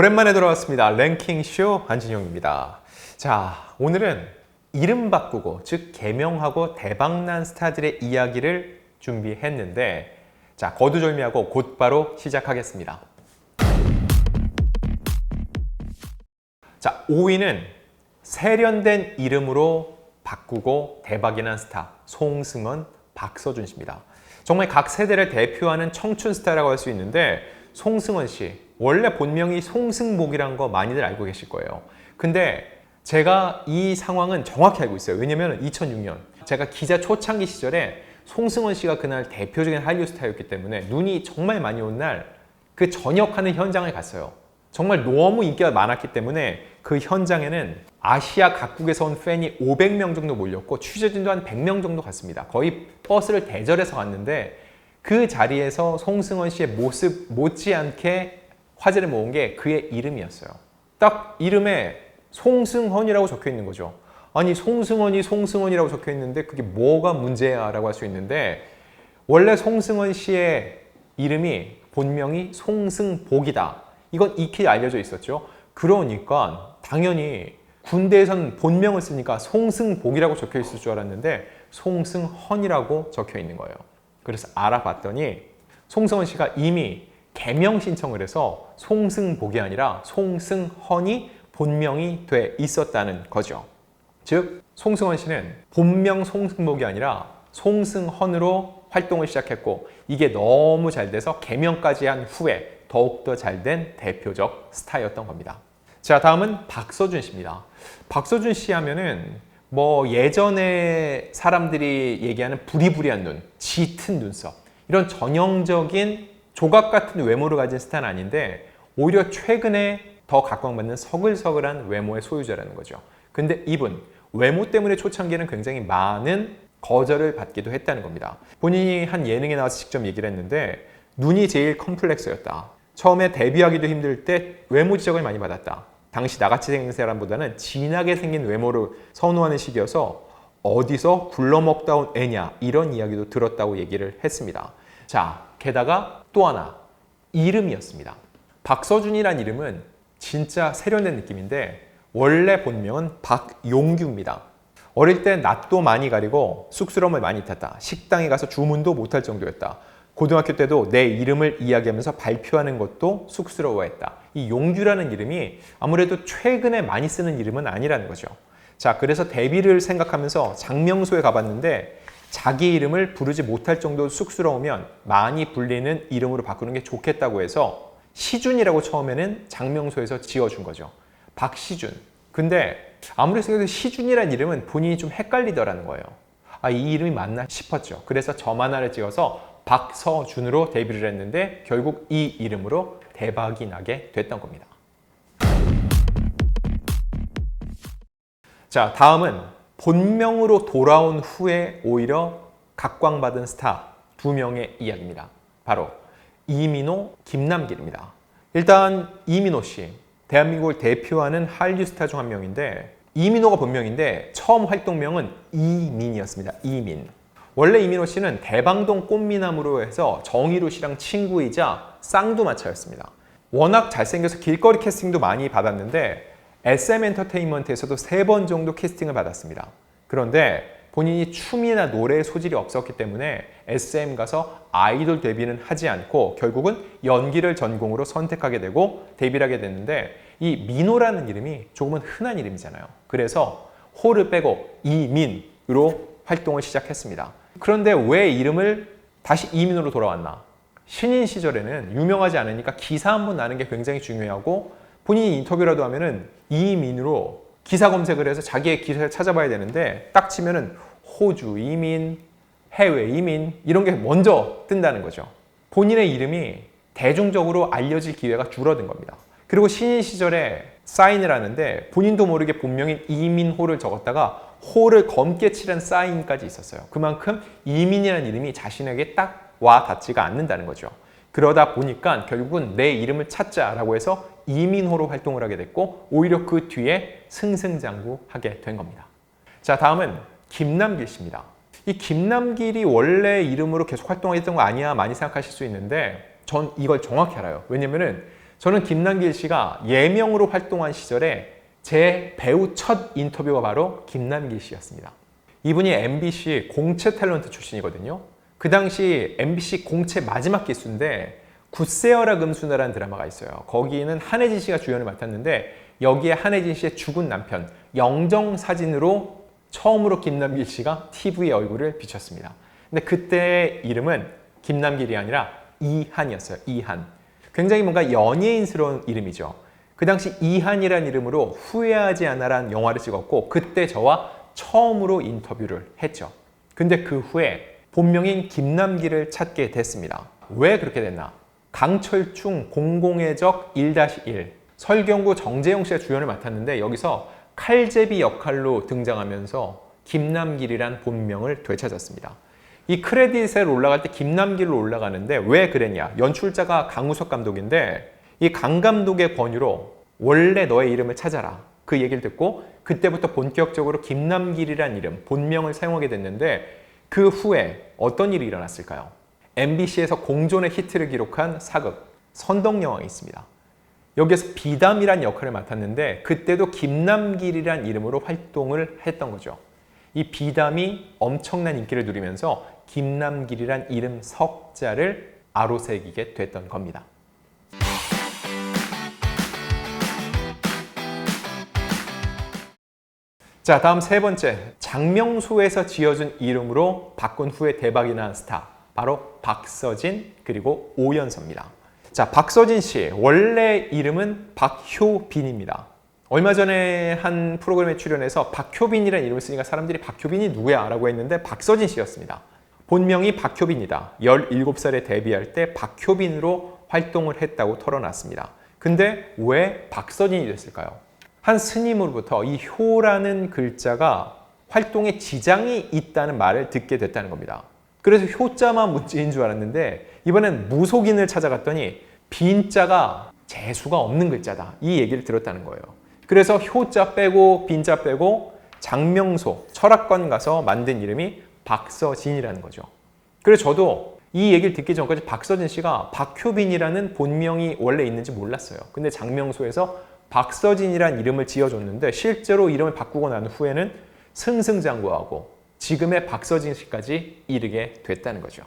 오랜만에 돌아왔습니다. 랭킹쇼 한진영입니다. 자, 오늘은 이름 바꾸고, 즉, 개명하고 대박난 스타들의 이야기를 준비했는데, 자, 거두절미하고 곧바로 시작하겠습니다. 자, 5위는 세련된 이름으로 바꾸고 대박이 난 스타, 송승헌, 박서준 씨입니다. 정말 각 세대를 대표하는 청춘 스타라고 할 수 있는데, 송승헌 씨, 원래 본명이 송승복이란 거 많이들 알고 계실 거예요. 근데 제가 이 상황은 정확히 알고 있어요. 왜냐면 2006년 제가 기자 초창기 시절에 송승헌 씨가 그날 대표적인 한류 스타였기 때문에 눈이 정말 많이 온 날 그 전역하는 현장을 갔어요. 정말 너무 인기가 많았기 때문에 그 현장에는 아시아 각국에서 온 팬이 500명 정도 몰렸고 취재진도 한 100명 정도 갔습니다. 거의 버스를 대절해서 갔는데 그 자리에서 송승헌 씨의 모습 못지않게 화제를 모은 게 그의 이름이었어요. 딱 이름에 송승헌이라고 적혀 있는 거죠. 아니 송승헌이 송승헌이라고 적혀 있는데 그게 뭐가 문제야라고 할 수 있는데 원래 송승헌 씨의 이름이 본명이 송승복이다. 이건 익히 알려져 있었죠. 그러니까 당연히 군대에선 본명을 쓰니까 송승복이라고 적혀 있을 줄 알았는데 송승헌이라고 적혀 있는 거예요. 그래서 알아봤더니 송승헌 씨가 이미 개명 신청을 해서 송승복이 아니라 송승헌이 본명이 돼 있었다는 거죠. 즉 송승헌 씨는 본명 송승복이 아니라 송승헌으로 활동을 시작했고 이게 너무 잘 돼서 개명까지 한 후에 더욱더 잘 된 대표적 스타였던 겁니다. 자 다음은 박서준 씨입니다. 박서준 씨 하면은 뭐 예전에 사람들이 얘기하는 부리부리한 눈, 짙은 눈썹 이런 전형적인 조각 같은 외모를 가진 스타는 아닌데 오히려 최근에 더 각광받는 서글서글한 외모의 소유자라는 거죠. 근데 이분 외모 때문에 초창기에는 굉장히 많은 거절을 받기도 했다는 겁니다. 본인이 한 예능에 나와서 직접 얘기를 했는데 눈이 제일 컴플렉스였다. 처음에 데뷔하기도 힘들 때 외모 지적을 많이 받았다. 당시 나같이 생긴 사람보다는 진하게 생긴 외모를 선호하는 시기여서 어디서 굴러먹다 온 애냐 이런 이야기도 들었다고 얘기를 했습니다. 자, 게다가 또 하나 이름이었습니다. 박서준이란 이름은 진짜 세련된 느낌인데 원래 본명은 박용규입니다. 어릴 때 낯도 많이 가리고 쑥스러움을 많이 탔다. 식당에 가서 주문도 못할 정도였다. 고등학교 때도 내 이름을 이야기하면서 발표하는 것도 쑥스러워했다. 이 용규라는 이름이 아무래도 최근에 많이 쓰는 이름은 아니라는 거죠. 자, 그래서 데뷔를 생각하면서 장명소에 가봤는데 자기 이름을 부르지 못할 정도로 쑥스러우면 많이 불리는 이름으로 바꾸는 게 좋겠다고 해서 시준이라고 처음에는 장명소에서 지어준 거죠. 박시준. 근데 아무리 생각해도 시준이라는 이름은 본인이 좀 헷갈리더라는 거예요. 아, 이 이름이 맞나 싶었죠. 그래서 점 하나를 찍어서 박서준으로 데뷔를 했는데 결국 이 이름으로 대박이 나게 됐던 겁니다. 자, 다음은 본명으로 돌아온 후에 오히려 각광받은 스타 두 명의 이야기입니다. 바로 이민호, 김남길입니다. 일단 이민호 씨, 대한민국을 대표하는 한류 스타 중 한 명인데 이민호가 본명인데 처음 활동명은 이민이었습니다. 이민. 원래 이민호 씨는 대방동 꽃미남으로 해서 정희루 씨랑 친구이자 쌍두마차였습니다. 워낙 잘생겨서 길거리 캐스팅도 많이 받았는데 SM 엔터테인먼트에서도 세 번 정도 캐스팅을 받았습니다. 그런데 본인이 춤이나 노래에 소질이 없었기 때문에 SM 가서 아이돌 데뷔는 하지 않고 결국은 연기를 전공으로 선택하게 되고 데뷔를 하게 됐는데 이 민호라는 이름이 조금은 흔한 이름이잖아요. 그래서 호를 빼고 이민으로 활동을 시작했습니다. 그런데 왜 이름을 다시 이민으로 돌아왔나? 신인 시절에는 유명하지 않으니까 기사 한 번 나는 게 굉장히 중요하고 본인이 인터뷰라도 하면은 이민으로 기사 검색을 해서 자기의 기사를 찾아봐야 되는데 딱 치면은 호주 이민, 해외 이민 이런 게 먼저 뜬다는 거죠. 본인의 이름이 대중적으로 알려질 기회가 줄어든 겁니다. 그리고 신인 시절에 사인을 하는데 본인도 모르게 본명인 이민호를 적었다가 호를 검게 칠한 사인까지 있었어요. 그만큼 이민이라는 이름이 자신에게 딱 와 닿지가 않는다는 거죠. 그러다 보니까 결국은 내 이름을 찾자라고 해서 이민호로 활동을 하게 됐고 오히려 그 뒤에 승승장구하게 된 겁니다. 자 다음은 김남길 씨입니다. 이 김남길이 원래 이름으로 계속 활동했던 거 아니야 많이 생각하실 수 있는데 전 이걸 정확히 알아요. 왜냐면은 저는 김남길 씨가 예명으로 활동한 시절에 제 배우 첫 인터뷰가 바로 김남길 씨였습니다. 이분이 MBC 공채 탤런트 출신이거든요. 그 당시 MBC 공채 마지막 기수인데 굿세어라 금수나라는 드라마가 있어요. 거기는 한혜진 씨가 주연을 맡았는데 여기에 한혜진 씨의 죽은 남편 영정 사진으로 처음으로 김남길 씨가 TV에 얼굴을 비췄습니다. 근데 그때 이름은 김남길이 아니라 이한이었어요. 이한. 굉장히 뭔가 연예인스러운 이름이죠. 그 당시 이한이라는 이름으로 후회하지 않아란 영화를 찍었고 그때 저와 처음으로 인터뷰를 했죠. 근데 그 후에 본명인 김남길을 찾게 됐습니다. 왜 그렇게 됐나? 강철충 공공의 적 1-1 설경구 정재영 씨가 주연을 맡았는데 여기서 칼제비 역할로 등장하면서 김남길이란 본명을 되찾았습니다. 이 크레딧에 올라갈 때 김남길로 올라가는데 왜 그랬냐? 연출자가 강우석 감독인데 이 강 감독의 권유로 원래 너의 이름을 찾아라. 그 얘기를 듣고 그때부터 본격적으로 김남길이란 이름, 본명을 사용하게 됐는데 그 후에 어떤 일이 일어났을까요? MBC에서 공존의 히트를 기록한 사극 선덕여왕이 있습니다. 여기에서 비담이란 역할을 맡았는데 그때도 김남길이란 이름으로 활동을 했던 거죠. 이 비담이 엄청난 인기를 누리면서 김남길이란 이름 석자를 아로새기게 됐던 겁니다. 자, 다음 세 번째. 장명소에서 지어준 이름으로 바꾼 후에 대박이 난 스타. 바로 박서진 그리고 오연서입니다. 자, 박서진 씨 원래 이름은 박효빈입니다. 얼마 전에 한 프로그램에 출연해서 박효빈이라는 이름을 쓰니까 사람들이 박효빈이 누구야? 라고 했는데 박서진 씨였습니다. 본명이 박효빈이다. 17살에 데뷔할 때 박효빈으로 활동을 했다고 털어놨습니다. 근데 왜 박서진이 됐을까요? 한 스님으로부터 이 효라는 글자가 활동에 지장이 있다는 말을 듣게 됐다는 겁니다. 그래서 효자만 문제인 줄 알았는데 이번엔 무속인을 찾아갔더니 빈자가 재수가 없는 글자다. 이 얘기를 들었다는 거예요. 그래서 효자 빼고 빈자 빼고 장명소 철학관 가서 만든 이름이 박서진이라는 거죠. 그래서 저도 이 얘기를 듣기 전까지 박서진 씨가 박효빈이라는 본명이 원래 있는지 몰랐어요. 근데 장명소에서 박서진이라는 이름을 지어줬는데 실제로 이름을 바꾸고 난 후에는 승승장구하고 지금의 박서진 씨까지 이르게 됐다는 거죠.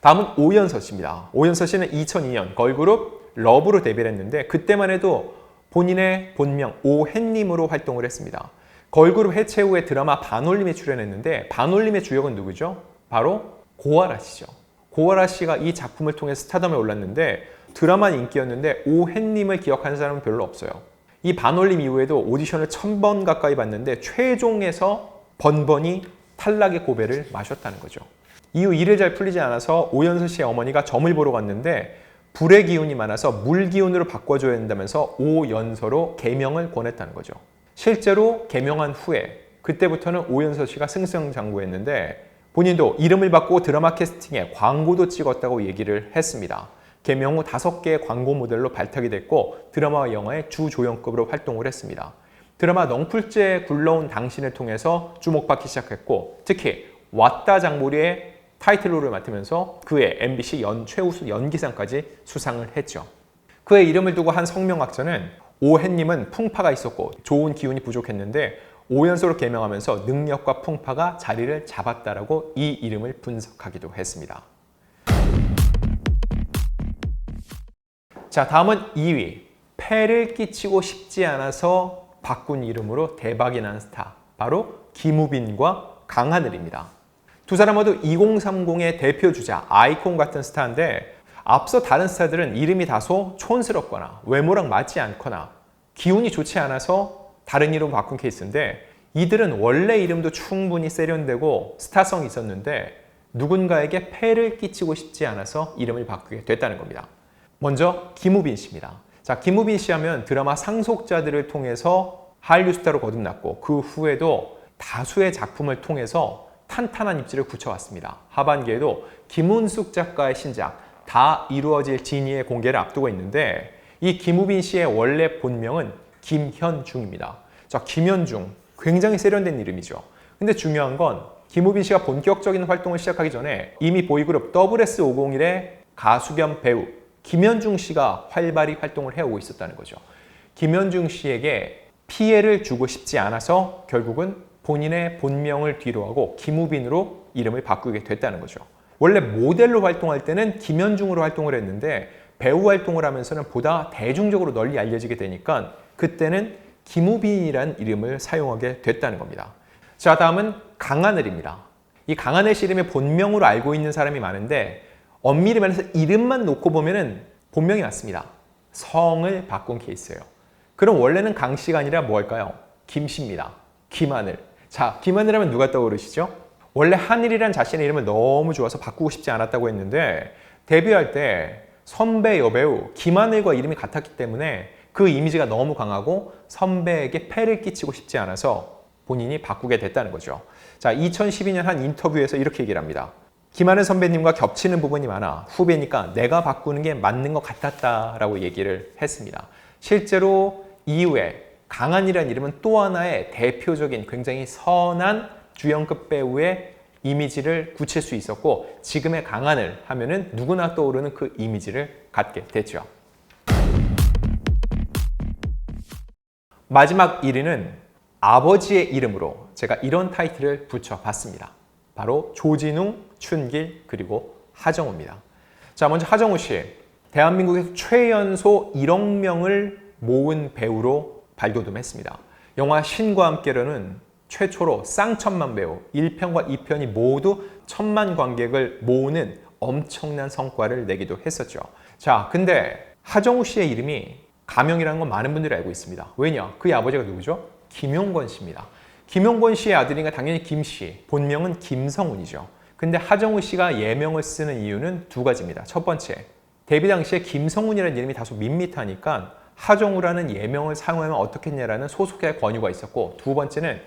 다음은 오연서 씨입니다. 오연서 씨는 2002년 걸그룹 러브로 데뷔를 했는데 그때만 해도 본인의 본명 오햇님으로 활동을 했습니다. 걸그룹 해체 후에 드라마 반올림에 출연했는데 반올림의 주역은 누구죠? 바로 고아라 씨죠. 고아라 씨가 이 작품을 통해 스타덤에 올랐는데 드라마 인기였는데 오햇님을 기억하는 사람은 별로 없어요. 이 반올림 이후에도 오디션을 천 번 가까이 봤는데 최종에서 번번이 탈락의 고배를 마셨다는 거죠. 이후 일을 잘 풀리지 않아서 오연서 씨의 어머니가 점을 보러 갔는데 불의 기운이 많아서 물 기운으로 바꿔줘야 된다면서 오연서로 개명을 권했다는 거죠. 실제로 개명한 후에 그때부터는 오연서 씨가 승승장구했는데 본인도 이름을 바꾸고 드라마 캐스팅에 광고도 찍었다고 얘기를 했습니다. 개명 후 다섯 개의 광고 모델로 발탁이 됐고 드라마와 영화의 주조연급으로 활동을 했습니다. 드라마 넝풀째 굴러온 당신을 통해서 주목받기 시작했고 특히 왔다 장보리의 타이틀로를 맡으면서 그의 MBC 연 최우수 연기상까지 수상을 했죠. 그의 이름을 두고 한 성명학자는 오햇님은 풍파가 있었고 좋은 기운이 부족했는데 오연소로 개명하면서 능력과 풍파가 자리를 잡았다라고 이 이름을 분석하기도 했습니다. 자, 다음은 2위. 폐를 끼치고 싶지 않아서 바꾼 이름으로 대박이 난 스타. 바로 김우빈과 강하늘입니다. 두 사람 모두 2030의 대표 주자, 아이콘 같은 스타인데 앞서 다른 스타들은 이름이 다소 촌스럽거나 외모랑 맞지 않거나 기운이 좋지 않아서 다른 이름 바꾼 케이스인데 이들은 원래 이름도 충분히 세련되고 스타성이 있었는데 누군가에게 폐를 끼치고 싶지 않아서 이름을 바꾸게 됐다는 겁니다. 먼저 김우빈 씨입니다. 자, 김우빈 씨 하면 드라마 상속자들을 통해서 한류 스타로 거듭났고 그 후에도 다수의 작품을 통해서 탄탄한 입지를 굳혀왔습니다. 하반기에도 김은숙 작가의 신작 다 이루어질 진이의 공개를 앞두고 있는데 이 김우빈 씨의 원래 본명은 김현중입니다. 자, 김현중 굉장히 세련된 이름이죠. 근데 중요한 건 김우빈 씨가 본격적인 활동을 시작하기 전에 이미 보이그룹 WS501의 가수 겸 배우 김현중 씨가 활발히 활동을 해오고 있었다는 거죠. 김현중 씨에게 피해를 주고 싶지 않아서 결국은 본인의 본명을 뒤로하고 김우빈으로 이름을 바꾸게 됐다는 거죠. 원래 모델로 활동할 때는 김현중으로 활동을 했는데 배우 활동을 하면서는 보다 대중적으로 널리 알려지게 되니까 그때는 김우빈이란 이름을 사용하게 됐다는 겁니다. 자, 다음은 강하늘입니다. 이 강하늘 씨 이름의 본명으로 알고 있는 사람이 많은데 엄밀히 말해서 이름만 놓고 보면은 본명이 맞습니다. 성을 바꾼 케이스예요. 그럼 원래는 강 씨가 아니라 뭐 할까요? 김 씨입니다. 김하늘. 자, 김하늘 하면 누가 떠오르시죠? 원래 하늘이란 자신의 이름을 너무 좋아서 바꾸고 싶지 않았다고 했는데 데뷔할 때 선배 여배우 김하늘과 이름이 같았기 때문에 그 이미지가 너무 강하고 선배에게 폐를 끼치고 싶지 않아서 본인이 바꾸게 됐다는 거죠. 자, 2012년 한 인터뷰에서 이렇게 얘기를 합니다. 김하늘 선배님과 겹치는 부분이 많아 후배니까 내가 바꾸는 게 맞는 것 같았다라고 얘기를 했습니다. 실제로 이후에 강한이라는 이름은 또 하나의 대표적인 굉장히 선한 주연급 배우의 이미지를 굳힐 수 있었고 지금의 강한을 하면은 누구나 떠오르는 그 이미지를 갖게 됐죠. 마지막 1위는 아버지의 이름으로 제가 이런 타이틀을 붙여봤습니다. 바로 조진웅, 춘길, 그리고 하정우입니다. 자, 먼저 하정우 씨. 대한민국에서 최연소 1억 명을 모은 배우로 발돋움했습니다. 영화 신과 함께로는 최초로 쌍천만 배우 1편과 2편이 모두 천만 관객을 모으는 엄청난 성과를 내기도 했었죠. 자, 근데 하정우 씨의 이름이 가명이라는 건 많은 분들이 알고 있습니다. 왜냐? 그의 아버지가 누구죠? 김용건 씨입니다. 김용건 씨의 아들이니까 당연히 김 씨, 본명은 김성훈이죠. 근데 하정우 씨가 예명을 쓰는 이유는 두 가지입니다. 첫 번째, 데뷔 당시에 김성훈이라는 이름이 다소 밋밋하니까 하정우라는 예명을 사용하면 어떻겠냐라는 소속의 권유가 있었고 두 번째는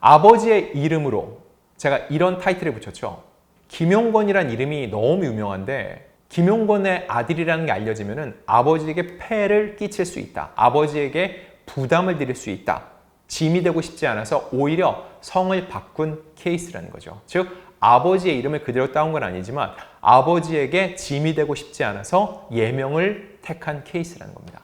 아버지의 이름으로 제가 이런 타이틀을 붙였죠. 김용건이란 이름이 너무 유명한데 김용건의 아들이라는 게 알려지면 아버지에게 폐를 끼칠 수 있다. 아버지에게 부담을 드릴 수 있다. 짐이 되고 싶지 않아서 오히려 성을 바꾼 케이스라는 거죠. 즉 아버지의 이름을 그대로 따온 건 아니지만 아버지에게 짐이 되고 싶지 않아서 예명을 택한 케이스라는 겁니다.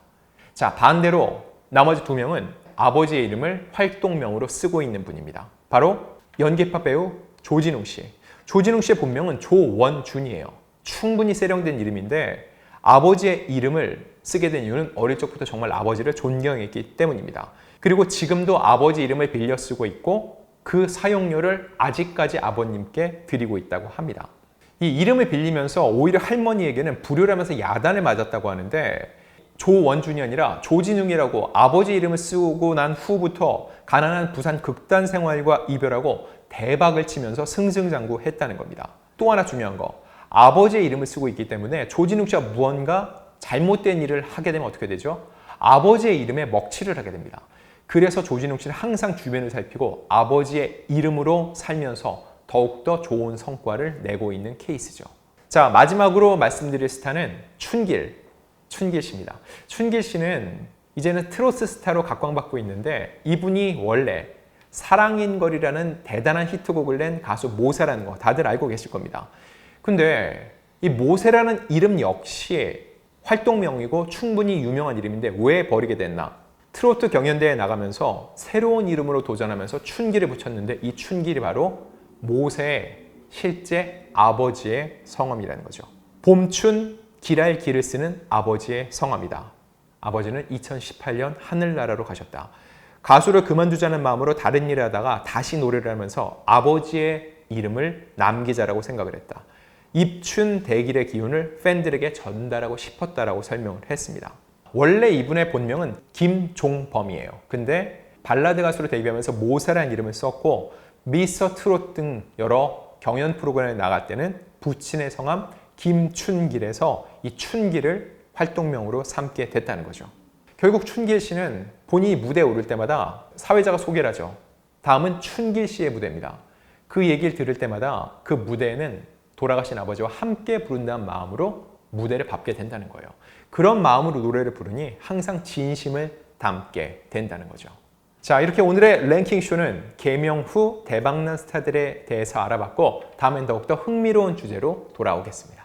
자 반대로 나머지 두 명은 아버지의 이름을 활동명으로 쓰고 있는 분입니다. 바로 연기파 배우 조진웅 씨. 조진웅 씨의 본명은 조원준이에요. 충분히 세련된 이름인데 아버지의 이름을 쓰게 된 이유는 어릴 적부터 정말 아버지를 존경했기 때문입니다. 그리고 지금도 아버지 이름을 빌려 쓰고 있고 그 사용료를 아직까지 아버님께 드리고 있다고 합니다. 이 이름을 빌리면서 오히려 할머니에게는 불효라면서 야단을 맞았다고 하는데 조원준이 아니라 조진웅이라고 아버지 이름을 쓰고 난 후부터 가난한 부산 극단 생활과 이별하고 대박을 치면서 승승장구했다는 겁니다. 또 하나 중요한 거 아버지의 이름을 쓰고 있기 때문에 조진웅 씨가 무언가 잘못된 일을 하게 되면 어떻게 되죠? 아버지의 이름에 먹칠을 하게 됩니다. 그래서 조진웅 씨는 항상 주변을 살피고 아버지의 이름으로 살면서 더욱더 좋은 성과를 내고 있는 케이스죠. 자, 마지막으로 말씀드릴 스타는 춘길, 춘길 씨입니다. 춘길 씨는 이제는 트로트 스타로 각광받고 있는데 이분이 원래 사랑인 거리라는 대단한 히트곡을 낸 가수 모세라는 거 다들 알고 계실 겁니다. 근데 이 모세라는 이름 역시 활동명이고 충분히 유명한 이름인데 왜 버리게 됐나? 트로트 경연대회에 나가면서 새로운 이름으로 도전하면서 춘기를 붙였는데 이 춘길이 바로 모세의 실제 아버지의 성함이라는 거죠. 봄춘 기랄 기를 쓰는 아버지의 성함이다. 아버지는 2018년 하늘나라로 가셨다. 가수를 그만두자는 마음으로 다른 일을 하다가 다시 노래를 하면서 아버지의 이름을 남기자라고 생각을 했다. 입춘 대길의 기운을 팬들에게 전달하고 싶었다라고 설명을 했습니다. 원래 이분의 본명은 김종범이에요. 근데 발라드 가수로 데뷔하면서 모세라는 이름을 썼고 미스터 트롯 등 여러 경연 프로그램에 나갈 때는 부친의 성함 김춘길에서 이 춘길을 활동명으로 삼게 됐다는 거죠. 결국 춘길 씨는 본인이 무대에 오를 때마다 사회자가 소개를 하죠. 다음은 춘길 씨의 무대입니다. 그 얘기를 들을 때마다 그 무대에는 돌아가신 아버지와 함께 부른다는 마음으로 무대를 밟게 된다는 거예요. 그런 마음으로 노래를 부르니 항상 진심을 담게 된다는 거죠. 자, 이렇게 오늘의 랭킹쇼는 개명 후 대박난 스타들에 대해서 알아봤고 다음엔 더욱더 흥미로운 주제로 돌아오겠습니다.